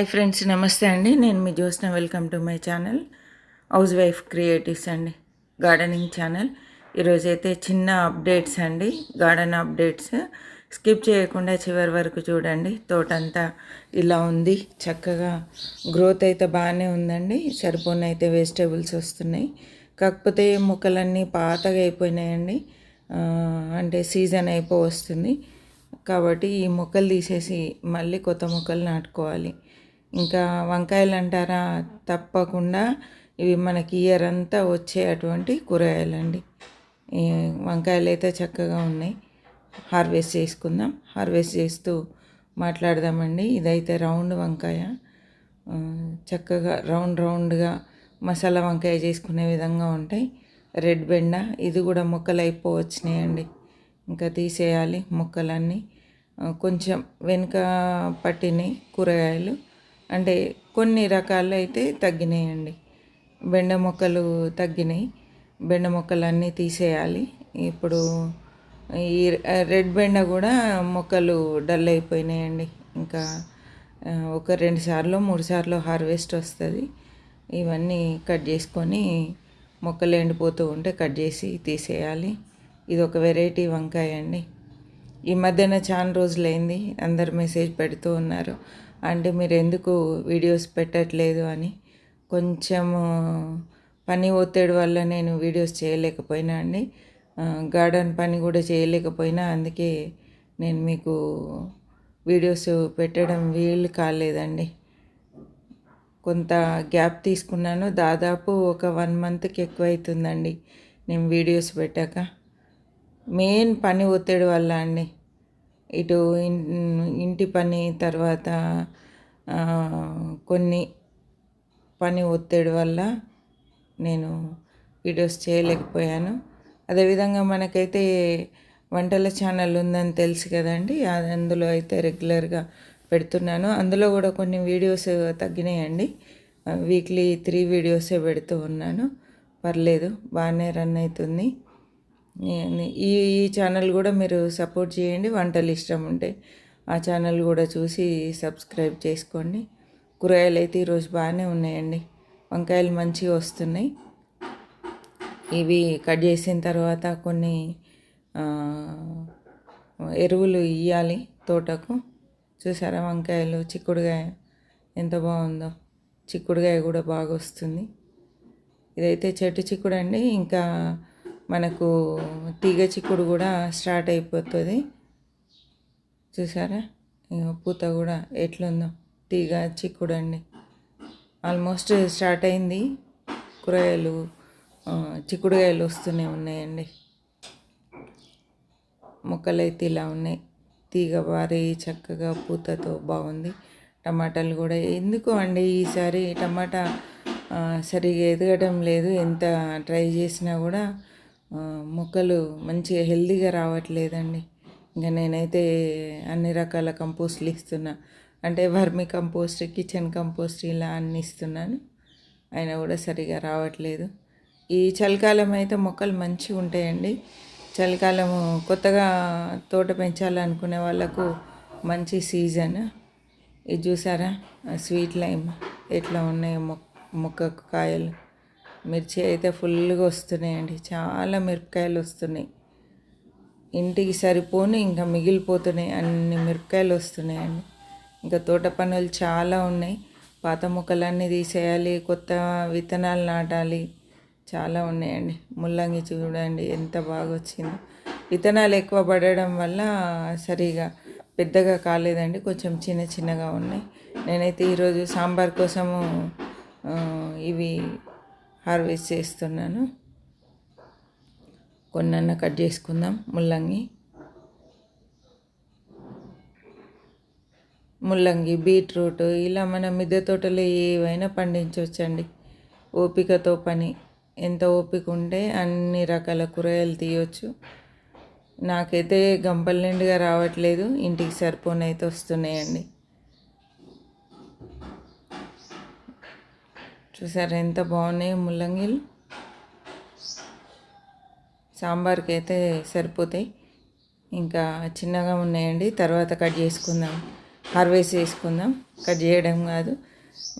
Hi friends నమస్తే అండి. నేను మీ Jyotsna. Welcome to my channel. House wife creatives అండి గార్డెనింగ్ ఛానల్. ఈరోజైతే చిన్న అప్డేట్స్ అండి గార్డెన్ అప్డేట్స్. స్కిప్ చేయకుండా చివరి వరకు చూడండి. తోటంతా ఇలా ఉంది. చక్కగా గ్రోత్ అయితే బాగానే ఉందండి. సరిపోయిన అయితే వెజిటేబుల్స్ వస్తున్నాయి. కాకపోతే మొక్కలన్నీ పాతగా అయిపోయినాయండి. అంటే సీజన్ అయిపో వస్తుంది కాబట్టి ఈ మొక్కలు తీసేసి మళ్ళీ కొత్త మొక్కలు నాటుకోవాలి. ఇంకా వంకాయలు అంటారా తప్పకుండా ఇవి మనకి ఇయర్ అంతా వచ్చే అటువంటి కూరగాయలండి. వంకాయలు అయితే చక్కగా ఉన్నాయి. హార్వెస్ట్ చేసుకుందాం. హార్వెస్ట్ చేస్తూ మాట్లాడదామండి. ఇదైతే రౌండ్ వంకాయ. చక్కగా రౌండ్ రౌండ్గా మసాలా వంకాయ చేసుకునే విధంగా ఉంటాయి. రెడ్ బెండ ఇది కూడా మొక్కలు అయిపోవచ్చినాయండి ఇంకా తీసేయాలి మొక్కలన్నీ. కొంచెం వెనుక పట్టినాయి కూరగాయలు. అంటే కొన్ని రకాలు అయితే తగ్గినాయండి. బెండ మొక్కలు తగ్గినాయి. బెండ మొక్కలు అన్నీ తీసేయాలి. ఇప్పుడు ఈ రెడ్ బెండ కూడా మొక్కలు డల్ అయిపోయినాయండి. ఇంకా ఒక రెండు సార్లు మూడు సార్లు హార్వెస్ట్ వస్తుంది. ఇవన్నీ కట్ చేసుకొని మొక్కలు ఎండిపోతూ ఉంటే కట్ చేసి తీసేయాలి. ఇది ఒక వెరైటీ వంకాయ అండి. ఈ మధ్యన చాలా రోజులైంది. అందరు మెసేజ్ పెడుతూ ఉన్నారు. అంటే మీరు ఎందుకు వీడియోస్ పెట్టట్లేదు అని కొంచెము పని ఒత్తిడి వల్ల నేను వీడియోస్ చేయలేకపోయినా అండి. గార్డెన్ పని కూడా చేయలేకపోయినా అందుకే నేను మీకు వీడియోస్ పెట్టడం వీలు కాలేదండి. కొంత గ్యాప్ తీసుకున్నాను. దాదాపు ఒక వన్ మంత్కి ఎక్కువ అవుతుందండి నేను వీడియోస్ పెట్టాక. మెయిన్ పని ఒత్తిడి వల్ల అండి. ఇటు ఇంటి పని తర్వాత కొన్ని పని ఒత్తిడి వల్ల నేను వీడియోస్ చేయలేకపోయాను. అదేవిధంగా మనకైతే వంటల ఛానల్ ఉందని తెలుసు కదండి అది అందులో అయితే రెగ్యులర్గా పెడుతున్నాను. అందులో కూడా కొన్ని వీడియోస్ తగ్గినాయండి. వీక్లీ త్రీ వీడియోసే పెడుతూ ఉన్నాను. పర్లేదు బాగానే రన్ అవుతుంది. ఈ- ఈ ఛానల్ కూడా మీరు సపోర్ట్ చేయండి. వంటలు ఇష్టం ఉంటే ఆ ఛానల్ కూడా చూసి సబ్స్క్రైబ్ చేసుకోండి. కూరగాయలు అయితే ఈరోజు బాగానే ఉన్నాయండి. వంకాయలు మంచిగా వస్తున్నాయి. ఇవి కట్ చేసిన తర్వాత కొన్ని ఎరువులు ఇవ్వాలి తోటకు. చూసారా వంకాయలు? చిక్కుడుగాయ ఎంత బాగుందో. చిక్కుడుగాయ కూడా బాగా వస్తుంది. ఇదైతే చెట్టు చిక్కుడు అండి. ఇంకా మనకు తీగ చిక్కుడు కూడా స్టార్ట్ అయిపోతుంది. చూసారా? పూత కూడా ఎట్లుందో తీగ చిక్కుడు అండి ఆల్మోస్ట్ స్టార్ట్ అయింది. కూరగాయలు చిక్కుడుగాయలు వస్తూనే ఉన్నాయండి. మొక్కలు అయితే ఇలా ఉన్నాయి. తీగ భారీ చక్కగా పూతతో బాగుంది. టమాటాలు కూడా ఎందుకు అండి ఈసారి టమాటా సరిగా ఎదగడం లేదు. ఎంత ట్రై చేసినా కూడా మొక్కలు మంచిగా హెల్తీగా రావట్లేదండి. ఇంకా నేనైతే అన్ని రకాల కంపోస్ట్లు ఇస్తున్నా. అంటే వర్మి కంపోస్ట్ కిచెన్ కంపోస్ట్ ఇలా అన్ని ఇస్తున్నాను. అయినా కూడా సరిగా రావట్లేదు. ఈ చలికాలం అయితే మొక్కలు మంచిగా ఉంటాయండి. చలికాలము కొత్తగా తోట పెంచాలనుకునే వాళ్ళకు మంచి సీజన్. ఇది చూసారా? స్వీట్ లైమ్ ఎట్లా ఉన్నాయి మొక్క మొక్కకు కాయలు? మిర్చి అయితే ఫుల్గా వస్తున్నాయండి. చాలా మిరపకాయలు వస్తున్నాయి. ఇంటికి సరిపోను ఇంకా మిగిలిపోతున్నాయి. అన్ని మిరపకాయలు వస్తున్నాయండి. ఇంకా తోట పనులు చాలా ఉన్నాయి. పాత మొక్కలన్నీ తీసేయాలి కొత్త విత్తనాలు నాటాలి. చాలా ఉన్నాయండి. ముల్లంగి చూడండి ఎంత బాగా వచ్చిందో. విత్తనాలు ఎక్కువ పడడం వల్ల సరిగా పెద్దగా కాలేదండి. కొంచెం చిన్న చిన్నగా ఉన్నాయి. నేనైతే ఈరోజు సాంబార్ కోసము ఇవి హార్వెస్ట్ చేస్తున్నాను. కొన్న కట్ చేసుకుందాం. ముల్లంగి. ముల్లంగి బీట్రూట్ ఇలా మన మిద్దె తోటలో ఏవైనా పండించవచ్చండి. ఓపికతో పని. ఎంత ఓపిక ఉంటే అన్ని రకాల కూరగాయలు తీయవచ్చు నాకైతే గంపల నిండుగా రావట్లేదు. ఇంటికి సరిపోనైతే వస్తున్నాయండి. చూసారా ఎంత బాగున్నాయి ముల్లంగిలు. సాంబార్కి అయితే సరిపోతాయి. ఇంకా చిన్నగా ఉన్నాయండి. తర్వాత కట్ చేసుకుందాం. హార్వెస్ట్ చేసుకుందాం. కట్ చేయడం కాదు.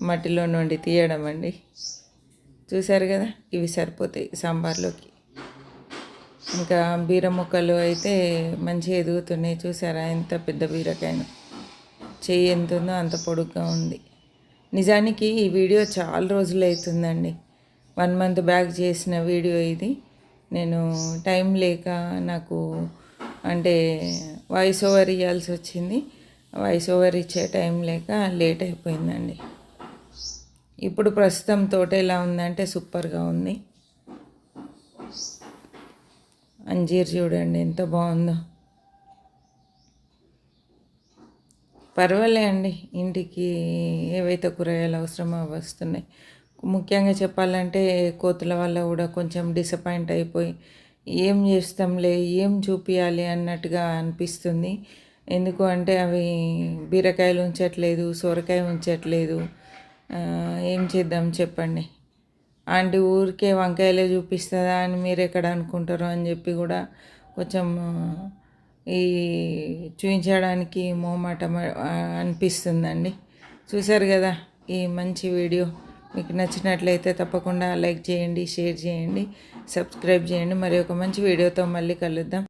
మట్టిలో నుండి తీయడం అండి. చూసారు కదా ఇవి సరిపోతాయి సాంబార్లోకి. ఇంకా బీర ముక్కలు అయితే మంచిగా ఎదుగుతున్నాయి. చూసారా ఎంత పెద్ద బీరకాయను. చెయ్యి ఎంత ఉందో అంత పొడుగ్గా ఉంది. నిజానికి ఈ వీడియో చాలా రోజులు అవుతుందండి. వన్ మంత్ బ్యాక్ చేసిన వీడియో ఇది. నేను టైం లేక నాకు అంటే వాయిస్ ఓవర్ ఇవ్వాల్సి వచ్చింది. వాయిస్ ఓవర్ ఇచ్చే టైం లేక లేట్ అయిపోయిందండి. ఇప్పుడు ప్రస్తుతం తోట ఎలా ఉందంటే సూపర్గా ఉంది. అంజీర్ చూడండి ఎంత బాగుందో. పర్వాలే అండి ఇంటికి ఏవైతే కూరగాయలు అవసరమో వస్తున్నాయి. ముఖ్యంగా చెప్పాలంటే కోతుల వల్ల కూడా కొంచెం డిసప్పాయింట్ అయిపోయి ఏం చేస్తాంలే ఏం చూపించాలి అన్నట్టుగా అనిపిస్తుంది. ఎందుకు అంటే అవి బీరకాయలు ఉంచట్లేదు సొరకాయ ఉంచట్లేదు. ఏం చేద్దాం చెప్పండి. ఆంటీ ఊరికే వంకాయలే చూపిస్తుందా అని మీరు ఎక్కడ అనుకుంటారో అని చెప్పి కూడా కొంచెం ఈ చూపించడానికి మోమాట అనిపిస్తుందండి. చూశారు కదా ఈ మంచి వీడియో. మీకు నచ్చినట్లయితే తప్పకుండా లైక్ చేయండి షేర్ చేయండి సబ్స్క్రైబ్ చేయండి. మరి ఒక మంచి వీడియోతో మళ్ళీ కలుద్దాం.